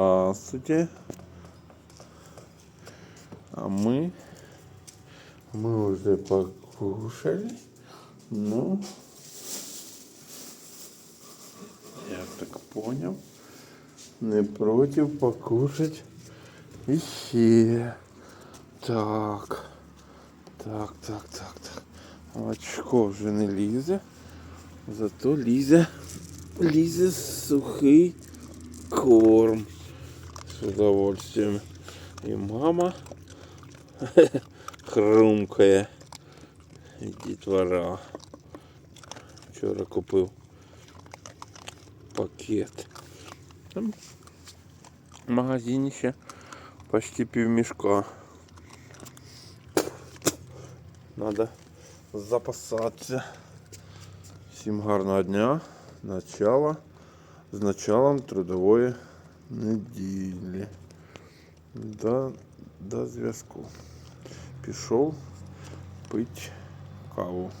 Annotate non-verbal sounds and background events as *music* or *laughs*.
Здравствуйте. А мы, мы уже покушали. Ну, я так понял, не против покушать еще. Так, так, так, так, так. Очко вже не лізе, зато лізе, лізе сухий корм с удовольствием. И мама *laughs* хрумкає. І дітвора. Вчора купив пакет. Там в магазині ще почти півмішка. Надо запасатися. Всім гарного дня, начала, з началом трудової неділі. До, до зв'язку. Пішов пить каву.